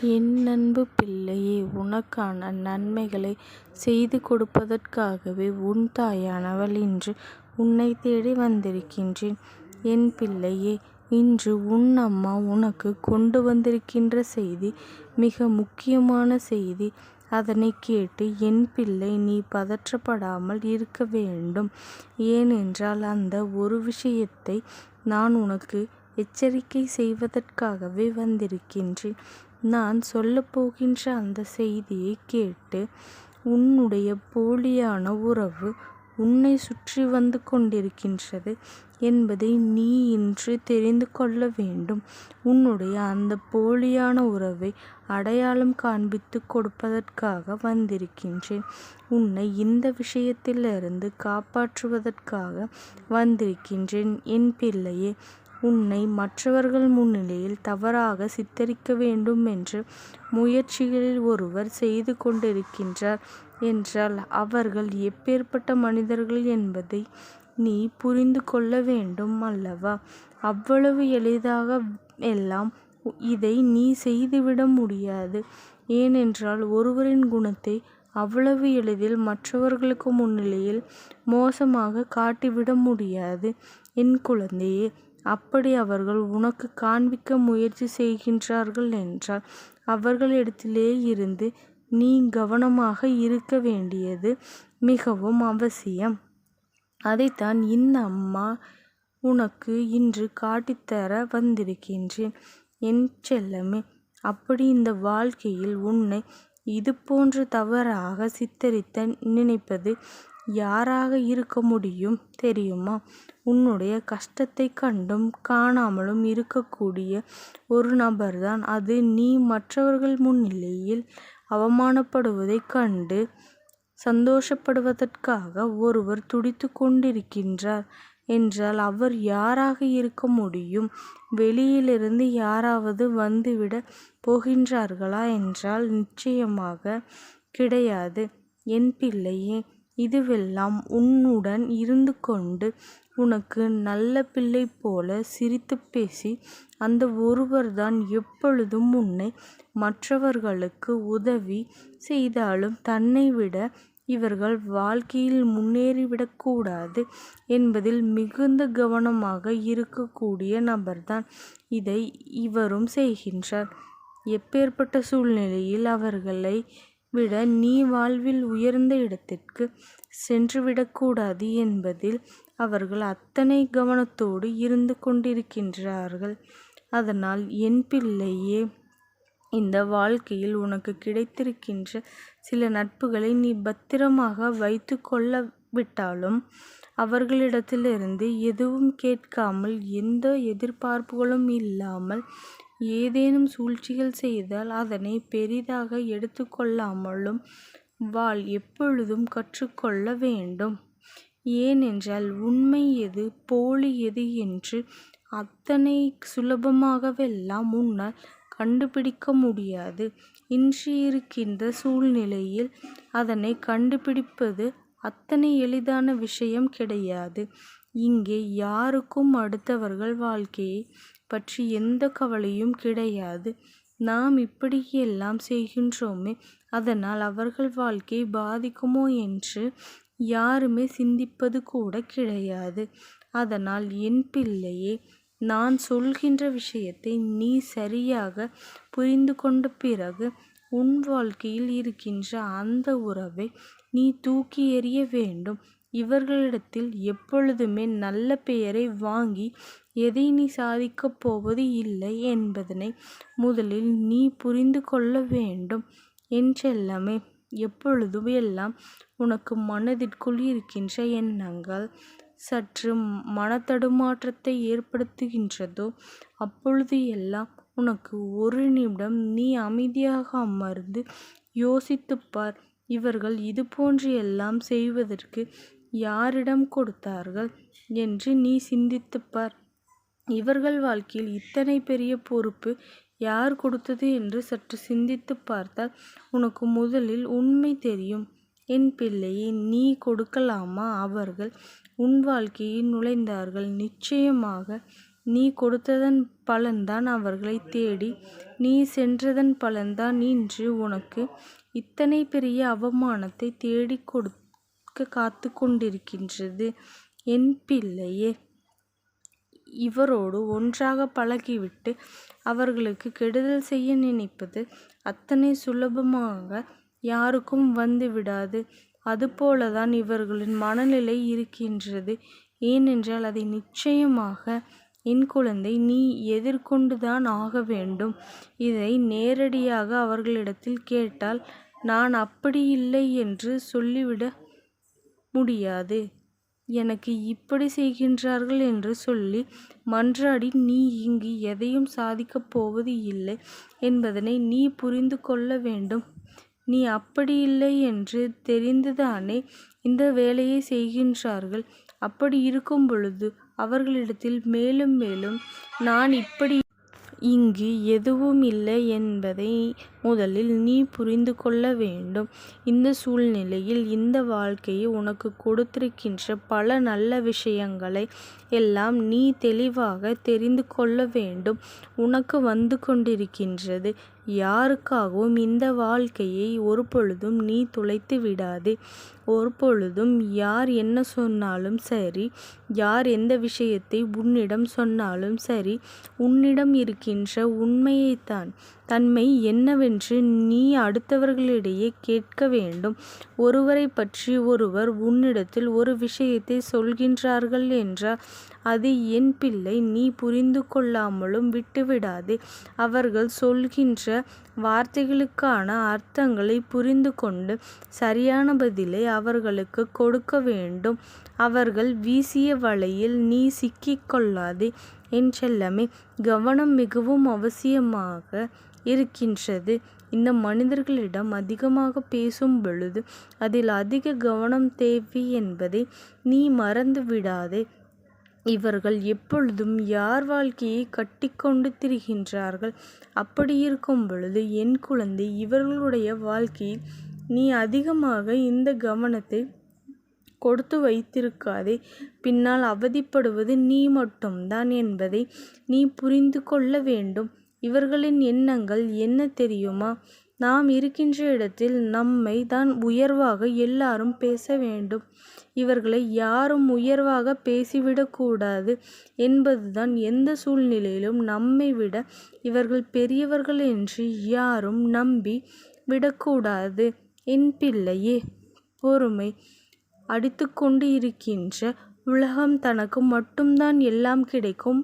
என் அன்பு பிள்ளையே உனக்கான நன்மைகளைச் செய்து கொடுப்பதற்காகவே உன் தாயானவள் இன்று உன்னைத் தேடி வந்திருக்கின்றேன். என் பிள்ளையே இன்று உன் அம்மா உனக்குக் கொண்டு வந்திருக்கின்ற செய்தி மிக முக்கியமான செய்தி. அதனைக் கேட்டு என் பிள்ளை நீ பதற்றப்படாமல் இருக்க வேண்டும். ஏனென்றால் அந்த ஒரு விஷயத்தை நான் உனக்கு எச்சரிக்கை செய்வதற்காகவே வந்திருக்கின்றேன். நான் சொல்ல போகின்ற அந்த செய்தியைக் கேட்டு உன்னுடைய போலியான உறவு உன்னை சுற்றி வந்து கொண்டிருக்கின்றது என்பதை நீ இன்று தெரிந்து கொள்ள வேண்டும். உன்னுடைய அந்த போலியான உறவை அடையாளம் காண்பித்துக் கொடுப்பதற்காக வந்திருக்கின்றேன். உன்னை இந்த விஷயத்திலிருந்து காப்பாற்றுவதற்காக வந்திருக்கின்றேன். என் பிள்ளையே உன்னை மற்றவர்கள் முன்னிலையில் தவறாக சித்தரிக்க வேண்டும் என்று முயற்சிகளில் ஒருவர் செய்து கொண்டிருக்கின்றார் என்றால் அவர்கள் எப்பேர்ப்பட்ட மனிதர்கள் என்பதை நீ புரிந்து கொள்ள வேண்டும் அல்லவா? அவ்வளவு எளிதாக எல்லாம் இதை நீ செய்துவிட முடியாது. ஏனென்றால் ஒருவரின் குணத்தை அவ்வளவு எளிதில் மற்றவர்களுக்கு முன்னிலையில் மோசமாக காட்டிவிட முடியாது. என் குழந்தையே அப்படி அவர்கள் உனக்கு காண்பிக்க முயற்சி செய்கின்றார்கள் என்றால் அவர்களிடத்திலே இருந்து நீ கவனமாக இருக்க வேண்டியது மிகவும் அவசியம். அதைத்தான் இந்த அம்மா உனக்கு இன்று காட்டித்தர வந்திருக்கின்றேன். என் செல்லமே அப்படி இந்த வாழ்க்கையில் உன்னை இது போன்று தவறாக சித்தரித்த நினைப்பது யாராக இருக்க முடியும் தெரியுமா? உன்னுடைய கஷ்டத்தைக் கண்டும் காணாமலும் இருக்கக்கூடிய ஒரு நபர்தான் அது. நீ மற்றவர்கள் முன்னிலையில் அவமானப்படுவதைக் கண்டு சந்தோஷப்படுவதற்காக ஒருவர் துடித்துக் கொண்டிருக்கின்றார் என்றால் அவர் யாராக இருக்க முடியும்? வெளியிலிருந்து யாராவது வந்துவிடப் போகின்றார்களா என்றால் நிச்சயமாக கிடையாது. என் பிள்ளையே இதுவெல்லாம் உன்னுடன் இருந்து கொண்டு உனக்கு நல்ல பிள்ளை போல சிரித்துப் பேசி அந்த ஒருவர்தான் எப்பொழுதும் உன்னை மற்றவர்களுக்கு உதவி செய்தாலும் தன்னை விட இவர்கள் வாழ்க்கையில் முன்னேறிவிடக்கூடாது என்பதில் மிகுந்த கவனமாக இருக்கக்கூடிய நபர்தான் இதை இவரும் செய்கின்றார். எப்பேற்பட்ட சூழ்நிலையில் அவர்களை விட நீ வாழ்வில் உயர்ந்த இடத்திற்கு சென்றுவிடக்கூடாது என்பதில் அவர்கள் அத்தனை கவனத்தோடு இருந்து கொண்டிருக்கின்றார்கள். அதனால் என் பிள்ளையே இந்த வாழ்க்கையில் உனக்கு கிடைத்திருக்கின்ற சில நட்புகளை நீ பத்திரமாக வைத்து கொள்ள விட்டாலும் அவர்களிடத்திலிருந்து எதுவும் கேட்காமல் எந்த எதிர்பார்ப்புகளும் இல்லாமல் ஏதேனும் சூழ்ச்சிகள் செய்தால் அதனை பெரிதாக எடுத்துக்கொள்ளாமலும் வாள் வாழ். எப்பொழுதும் கற்றுக்கொள்ள வேண்டும். ஏனென்றால் உண்மை எது போலி எது என்று அத்தனை சுலபமாகவெல்லாம் உன்னால் கண்டுபிடிக்க முடியாது. இன்று இருக்கின்ற சூழ்நிலையில் அதனைக் கண்டுபிடிப்பது அத்தனை எளிதான விஷயம் கிடையாது. இங்கே யாருக்கும் அடுத்தவர்கள் வாழ்க்கையை பற்றி எந்த கவலையும் கிடையாது. நாம் இப்படியெல்லாம் செய்கின்றோமே அதனால் அவர்கள் வாழ்க்கை பாதிக்குமோ என்று யாருமே சிந்திப்பது கூட கிடையாது. அதனால் என் பிள்ளையே நான் சொல்கின்ற விஷயத்தை நீ சரியாக புரிந்து கொண்ட பிறகு உன் வாழ்க்கையில் இருக்கின்ற அந்த உறவை நீ தூக்கி எறிய வேண்டும். இவர்களிடத்தில் எப்பொழுதுமே நல்ல பெயரை வாங்கி எதை நீ சாதிக்கப் போவது இல்லை என்பதனை முதலில் நீ புரிந்து கொள்ள வேண்டும். என் செல்லமே எப்பொழுதும் எல்லாம் உனக்கு மனதிற்குள் இருக்கின்ற எண்ணங்கள் சற்று மனத்தடுமாற்றத்தை ஏற்படுத்துகின்றதோ அப்பொழுது எல்லாம் உனக்கு ஒரு நிமிடம் நீ அமைதியாக அமர்ந்து யோசித்துப்பார் பார். இவர்கள் இதுபோன்று எல்லாம் செய்வதற்கு யாரிடம் கொடுத்தார்கள் என்று நீ சிந்தித்துப்பார் இவர்கள் வாழ்க்கையில் இத்தனை பெரிய பொறுப்பு யார் கொடுத்தது என்று சற்று சிந்தித்து பார்த்தால் உனக்கு முதலில் உண்மை தெரியும். என் பிள்ளையை நீ கொடுக்கலாமா? அவர்கள் உன் வாழ்க்கையில் நுழைந்தார்கள். நிச்சயமாக நீ கொடுத்ததன் பலன்தான் அவர்களை தேடி நீ சென்றதன் பலன்தான் இன்று உனக்கு இத்தனை பெரிய அவமானத்தைத் தேடிக் கொடுக்க காத்து கொண்டிருக்கின்றது. என் பிள்ளையே. இவரோடு ஒன்றாக பழகிவிட்டு அவர்களுக்கு கெடுதல் செய்ய நினைப்பது அத்தனை சுலபமாக யாருக்கும் வந்துவிடாது அதுபோலதான் இவர்களின் மனநிலை இருக்கின்றது. ஏனென்றால் அதை நிச்சயமாக என் குழந்தை நீ எதிர்கொண்டுதான் ஆக வேண்டும். இதை நேரடியாக அவர்களிடத்தில் கேட்டால் நான் அப்படி இல்லை என்று சொல்லிவிட முடியாது. எனக்கு இப்படி செய்கின்றார்கள் என்று சொல்லி மன்றாடி நீ இங்கு எதையும் சாதிக்கப் போவது இல்லை என்பதனை நீ புரிந்து கொள்ள வேண்டும். நீ அப்படியில்லை என்று தெரிந்துதானே இந்த வேலையை செய்கின்றார்கள். அப்படி இருக்கும் பொழுது அவர்களிடத்தில் மேலும் மேலும் நான் இப்படி இங்கு எதுவுமில்லை என்பதை முதலில் நீ புரிந்து கொள்ள வேண்டும். இந்த சூழ்நிலையில் இந்த வாழ்க்கை உனக்குக் கொடுத்திருக்கின்ற பல நல்ல விஷயங்களை எல்லாம் நீ தெளிவாகத் தெரிந்து கொள்ள வேண்டும். உனக்கு வந்து கொண்டிருக்கின்றது. யாருக்காகவும் இந்த வாழ்க்கையை ஒருபொழுதும் நீ தொலைத்து விடாதே. ஒருபொழுதும் யார் என்ன சொன்னாலும் சரி யார் எந்த விஷயத்தை உன்னிடம் சொன்னாலும் சரி உன்னிடம் இருக்கின்ற உண்மையைத்தான் தன்மை என்னவென்று நீ அடுத்தவர்களிடையே கேட்க வேண்டும். ஒருவரைப் பற்றி ஒருவர் உன்னிடத்தில் ஒரு விஷயத்தை சொல்கின்றார்கள் என்றால் அது என் பிள்ளை நீ புரிந்து கொள்ளாமலும் விட்டுவிடாதே. அவர்கள் சொல்கின்ற வார்த்தைகளுக்கான அர்த்தங்களை புரிந்து கொண்டு சரியான பதிலை அவர்களுக்கு கொடுக்க வேண்டும். அவர்கள் வீசிய வலையில் நீ சிக்கிக்கொள்ளாதே என் செல்லமே. கவனம் மிகவும் அவசியமாக இருக்கின்றது. இந்த மனிதர்களிடம் அதிகமாக பேசும் பொழுது அதில் அதிக கவனம் தேவை என்பதை நீ மறந்து விடாதே. இவர்கள் எப்பொழுதும் யார் வாழ்க்கையை கட்டிக்கொண்டு திரிகின்றார்கள். அப்படி இருக்கும் பொழுது என் குழந்தை இவர்களுடைய வாழ்க்கையில் நீ அதிகமாக இந்த கவனத்தை கொடுத்து வைத்திருக்காதே. பின்னால் அவதிப்படுவது நீ மட்டும்தான் என்பதை நீ புரிந்து கொள்ள வேண்டும். இவர்களின் எண்ணங்கள் என்ன தெரியுமா? நாம் இருக்கின்ற இடத்தில் நம்மை தான் உயர்வாக எல்லாரும் பேச வேண்டும். இவர்களை யாரும் உயர்வாக பேசிவிடக்கூடாது என்பதுதான். எந்த சூழ்நிலையிலும் நம்மை விட இவர்கள் பெரியவர்கள் என்று யாரும் நம்பி விடக்கூடாது. என் பிள்ளையே. பொறுமை. அடித்துக்கொண்டு இருக்கின்ற உலகம் தனக்கு மட்டும்தான் எல்லாம் கிடைக்கும்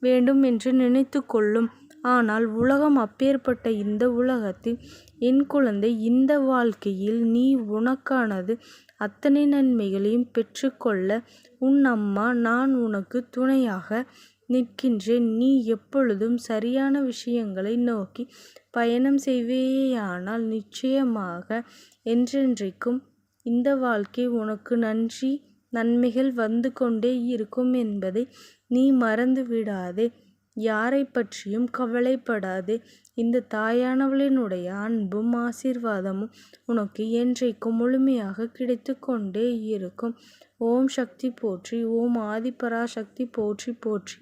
வேண்டும் என்று நினைத்து கொள்ளும். ஆனால் உலகம் அப்பேற்பட்ட இந்த உலகத்தில் என் குழந்தை இந்த வாழ்க்கையில் நீ உனக்கானது அத்தனை நன்மைகளையும் பெற்றுக்கொள்ள உன் அம்மா நான் உனக்கு துணையாக நிற்கின்றேன். நீ எப்பொழுதும் சரியான விஷயங்களை நோக்கி பயணம் செய்வேயானால் நிச்சயமாக என்றென்றைக்கும் இந்த வாழ்க்கை உனக்கு நன்றி நன்மைகள் வந்து கொண்டே இருக்கும் என்பதை நீ மறந்து விடாதே. யாரை பற்றியும் கவலைப்படாதே. இந்த தாயானவளினுடைய அன்பும் ஆசீர்வாதமும் உனக்கு என்றைக்கும் முழுமையாக கிடைத்து கொண்டே இருக்கும். ஓம் சக்தி போற்றி ஓம் ஆதிபராசக்தி போற்றி போற்றி